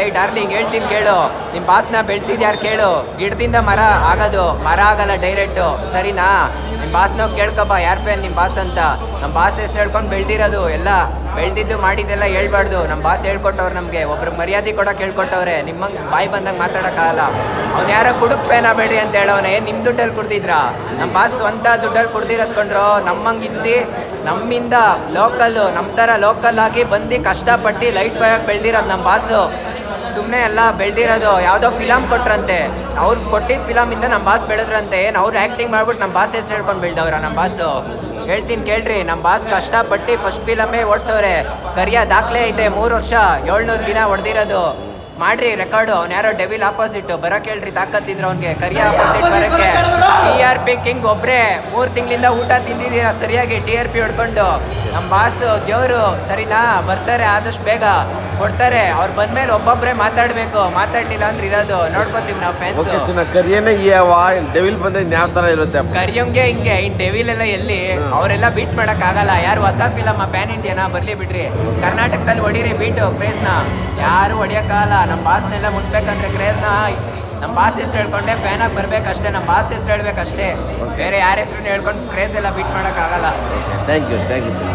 ಏ, ಡಾರ್ಲಿಂಗ್, ಹೇಳ್ತೀನಿ ಕೇಳು. ನಿಮ್ಮ ಬಾಸ್ನ ಬೆಳೆಸಿದ್ಯಾರು ಕೇಳು? ಗಿಡದಿಂದ ಮರ ಆಗೋದು. ಮರ ಆಗಲ್ಲ ಡೈರೆಕ್ಟು ಸರಿನಾ? ನಿಮ್ಮ ಬಾಸ್ನ ಕೇಳ್ಕೊಬ, ಯಾರ್ ಫ್ಯಾನ್ ನಿಮ್ಮ ಬಾಸ್ ಅಂತ. ನಮ್ಮ ಬಾಸ್ ಹೆಸರು ಹೇಳ್ಕೊಂಡು ಬೆಳೆದಿರೋದು, ಎಲ್ಲ ಬೆಳೆದಿದ್ದು ಮಾಡಿದ್ದೆಲ್ಲ ಹೇಳ್ಬಾರ್ದು. ನಮ್ಮ ಬಾಸ್ ಹೇಳ್ಕೊಟ್ಟವ್ರು ನಮಗೆ. ಒಬ್ರು ಮರ್ಯಾದೆ ಕೊಡೋಕೆ ಕೇಳ್ಕೊಟ್ಟವ್ರೆ ನಿಮ್ಮ ಬಾಯಿ ಬಂದಂಗೆ ಮಾತಾಡೋಕ್ಕಾಗಲ್ಲ. ಅವ್ನು ಯಾರೋ ಕುಡುಕ್ ಫ್ಯಾನ್ ಆಗಬೇಡಿ ಅಂತ ಹೇಳೋನೆ ನಿಮ್ಮ ದುಡ್ಡಲ್ಲಿ ಕುಡ್ದಿದ್ರಾ? ನಮ್ಮ ಬಾಸ್ ಸ್ವಂತ ದುಡ್ಡಲ್ಲಿ ಕುಡ್ದಿರೋದು ಕೊಂಡ್ರು, ನಮ್ಮಂಗೆ ಹಿಂದಿ ನಮ್ಮಿಂದ ಲೋಕಲ್ಲು ನಮ್ಮ ಥರ ಲೋಕಲ್ ಆಗಿ ಬಂದು ಕಷ್ಟಪಟ್ಟು ಲೈಟ್ ಬಾಯಾಗಿ ಬೆಳೆದಿರೋದು ನಮ್ಮ ಬಾಸು ಸುಮ್ಮನೆ ಎಲ್ಲ ಬೆಳ್ದಿರೋದು ಯಾವುದೋ ಫಿಲಮ್ ಕೊಟ್ರಂತೆ. ಅವ್ರು ಕೊಟ್ಟಿದ್ದ ಫಿಲಮಿಂದ ನಮ್ಮ ಬಾಸ್ ಬೆಳೆದ್ರಂತೆ. ಏನು ಅವ್ರು ಆ್ಯಕ್ಟಿಂಗ್ ಮಾಡ್ಬಿಟ್ಟು ನಮ್ಮ ಬಾಸ್ ಹೆಸರು ಹೇಳ್ಕೊಂಡು ಬೆಳ್ದವ್ರ ನಮ್ಮ ಬಾಸು ಹೇಳ್ತೀನಿ ಕೇಳ್ರಿ ನಮ್ಮ ಬಾಸ್ ಕಷ್ಟಪಟ್ಟು ಫಸ್ಟ್ ಫಿಲಮೇ ಓಡಿಸ್ತವ್ರೆ ಕರಿಯ ದಾಖಲೆ ಐತೆ ಮೂರು ವರ್ಷ, ಏಳ್ನೂರು ದಿನ ಹೊಡೆದಿರೋದು. ಮಾಡ್ರಿ ರೆಕಾರ್ಡ್ ಅವ್ನು ಯಾರೋ ಡೆವಿಲ್ ಆಪೋಸಿಟ್ ಬರಕ್ ಹೇಳ್ರಿ ತಾಕತ್ತಿದ್ರು ಅವ್ನಿಗೆ. ಕರಿಯ ಆಪೋಸಿಟ್ ಬರಕ್ಕೆ. ಟಿ ಆರ್ ಪಿ ಕಿಂಗ್ ಒಬ್ರೆ. ಮೂರು ತಿಂಗಳಿಂದ ಊಟ ತಿಂದಿದೀರ ಸರಿಯಾಗಿ? ಟಿ ಆರ್ ಪಿ ಹೊಡ್ಕೊಂಡು. ನಮ್ಮ ಬಾಸ್ ದೇವರು ಸರಿನಾ? ಬರ್ತಾರೆ ಆದಷ್ಟು ಬೇಗ. ಕೊಡ್ತಾರೆ. ಅವ್ರು ಬಂದ್ಮೇಲೆ ಒಬ್ಬೊಬ್ರೆ ಮಾತಾಡ್ಬೇಕು. ಮಾತಾಡ್ಲಿಲ್ಲ ಅಂದ್ರೆ ಇರೋದು. ನೋಡ್ಕೊತೀವಿ ನಾವು ಓಕೆ ಫ್ಯಾನ್ಸ್ ಕರಿಯನೇ ಡೆವಿಲ್ ಬಂದ್ರೆ ಯಾವ ತರ ಇರುತ್ತೆ? ಕರಿಯೋಂಗೆ ಹಿಂಗೆ. ಇನ್ ಡೆವಿಲ್ ಎಲ್ಲ ಎಲ್ಲಿ? ಅವರೆಲ್ಲ ಬೀಟ್ ಮಾಡಕ್ ಆಗಲ್ಲ. ಯಾರು ಹೊಸ ಫಿಲಮ್ ಪ್ಯಾನ್ ಇಂಡಿಯಾನ ಬರ್ಲಿ ಬಿಡ್ರಿ. ಕರ್ನಾಟಕದಲ್ಲಿ ಹೊಡೀರಿ ಬೀಟು ಕ್ರೇಜ್ನ ಯಾರು ಹೊಡಿಯಕ್ಕಾಗಲ್ಲ ನಮ್ಮ ಬಾಸ್ನೆಲ್ಲ ಮುಟ್ಬೇಕಂದ್ರೆ ಕ್ರೇಜ್ನ ನಮ್ಮ ಬಾಸ್ ಹೆಸರು ಹೇಳ್ಕೊಂಡೆ ಫ್ಯಾನ್ ಆಗಿ ಬರ್ಬೇಕಷ್ಟೇ ನಮ್ಮ ಬಾಸ್ ಹೆಸರು ಹೇಳ್ಬೇಕಷ್ಟೇ. ಬೇರೆ ಯಾರ ಹೆಸರು ಹೇಳ್ಕೊಂಡು ಕ್ರೇಜ್ ಎಲ್ಲ ಬೀಟ್ ಮಾಡೋಕ್ಕಾಗಲ್ಲ ಥ್ಯಾಂಕ್ ಯು ಥ್ಯಾಂಕ್ ಯು ಚಿನ್ನ